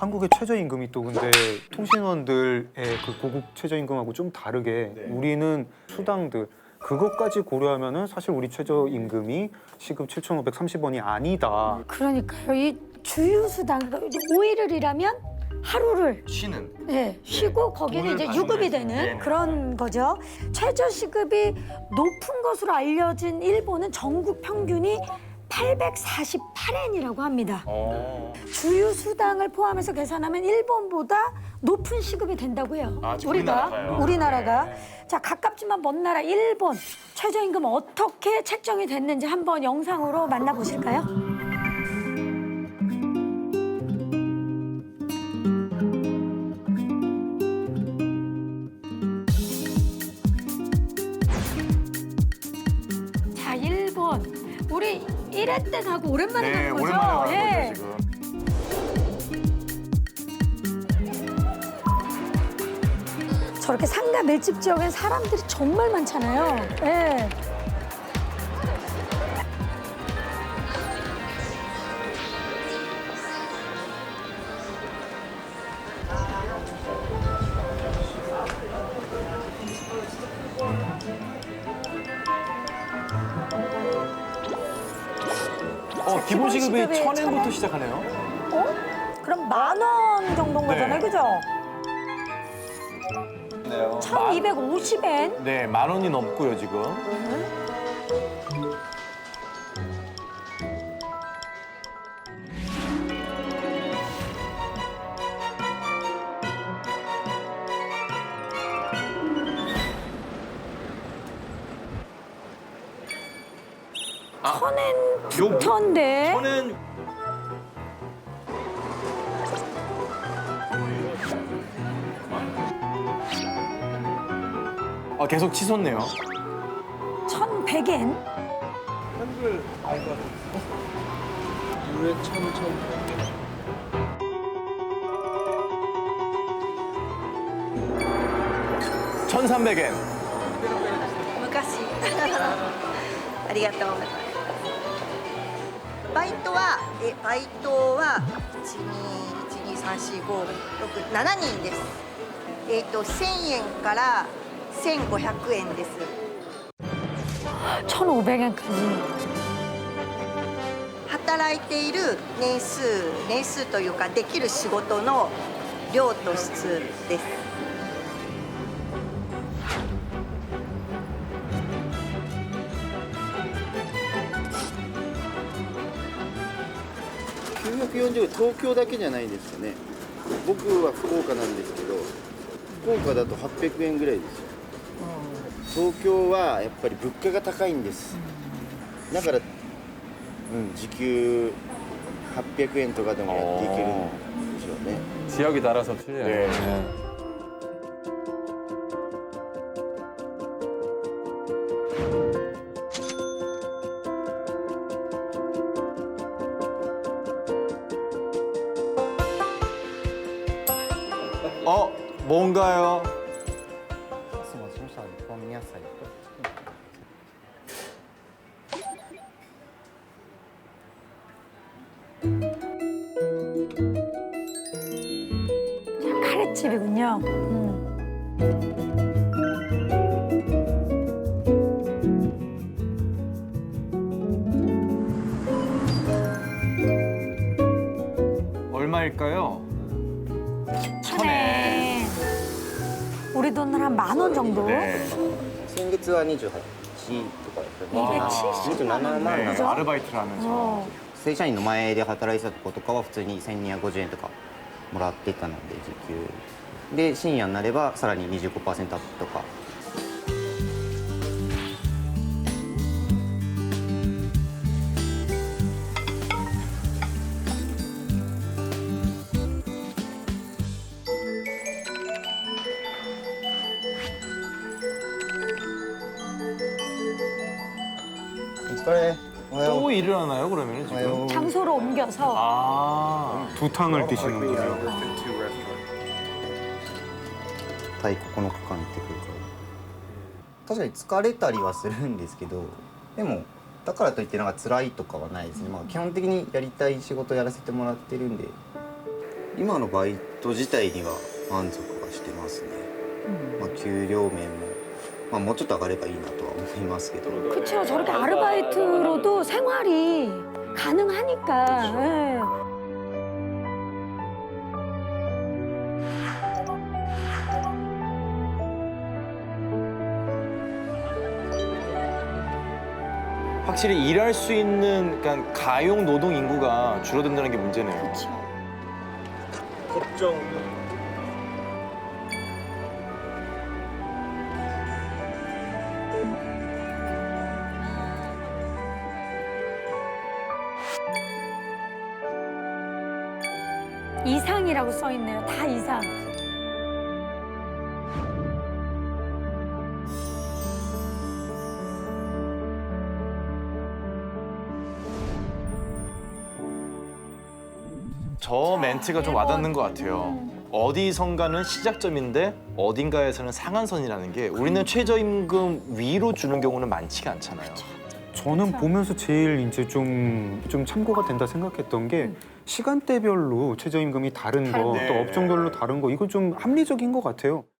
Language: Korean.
한국의 최저임금이 또 근데 통신원들의 그 고급 최저임금하고 좀 다르게 네. 우리는 수당들 그것까지 고려하면은 사실 우리 최저임금이 시급 7,530원이 아니다. 그러니까요. 이 주유수당 그러니까 5일을 일하면 하루를 쉬는. 네, 쉬고 거기는 돈을 이제 받는 유급이 거죠. 되는 네네. 그런 거죠. 최저 시급이 높은 것으로 알려진 일본은 전국 평균이 848엔이라고 합니다. 어. 주유 수당을 포함해서 계산하면 일본보다 높은 시급이 된다고요. 아, 저 우리가 우리나라가요? 우리나라가 네. 자 가깝지만 먼 나라 일본 최저임금 어떻게 책정이 됐는지 한번 영상으로 만나보실까요? 1회 때 가고 오랜만에 네, 가는 거죠? 오랜만에 가는 예. 거죠, 지금. 저렇게 상가 밀집 지역엔 사람들이 정말 많잖아요. 예. 어, 기본 시급이 시급이 천 엔부터 천 시작하네요. 어? 그럼 만 원 정도인 네. 거잖아요, 그죠? 네요. 1,250엔. 네, 만 원이 넘고요, 지금. 천엔 요- 부터인데. 저는 아, 계속 치솟네요. 1,100엔. 천삼백 엔 昔ありがとうございます バイトはえバイトは121234567人です。えっ、ー、と1000円から1500円です。1500円働いている年数年数というかできる仕事の量と質です。940東京だけじゃないですよね僕は福岡なんですけど福岡だと800円ぐらいですよ東京はやっぱり物価が高いんですだから、うん、時給800円とかでもやっていけるんでしょうね 지역에 따라서 틀려요. 네. 어, 뭔가요? 카레집이군요. 음. 얼마일까요? 천에. 우리 돈으로 한 만 원 정도. 네. 先月は28とか270 27万네,なんで 아르바이트를 하면서. 어. 正社員の前で働いてたとことかは普通に1250円とかもらってたので時給で深夜になればさらに25%アップとか お疲れおはよう 또 일을 하나요, 그러면 おはよ 지금? う 장소로 옮겨서 아. 두 탕을 드시는군요. タイ9日間行ってくるから確かに疲れたりはするんですけどでもだからといってなんか辛いとかはないですね、まあ、基本的にやりたい仕事やらせてもらってるんで 今のバイト自体には満足はしてますね、まあ、給料面も、 まあ、もうちょっと上がればいいなとは思いますけど 그렇죠. 저렇게 아르바이트로도 생활이 가능하니까. 예. 확실히 일할 수 있는 그러니까 가용 노동 인구가 줄어든다는 게 문제네요. 그렇죠. 걱정. 이상이라고 써 있네요. 다 이상. 저 멘트가 좀 와닿는 것 같아요. 어디선가는 시작점인데 어딘가에서는 상한선이라는 게 우리는 최저임금 위로 주는 경우는 많지가 않잖아요. 저는. 보면서 제일 이제 좀, 좀 참고가 된다 생각했던 게 시간대별로 최저임금이 다른 거, 다른 또 거. 업종별로 다른 거, 이거 좀 합리적인 것 같아요.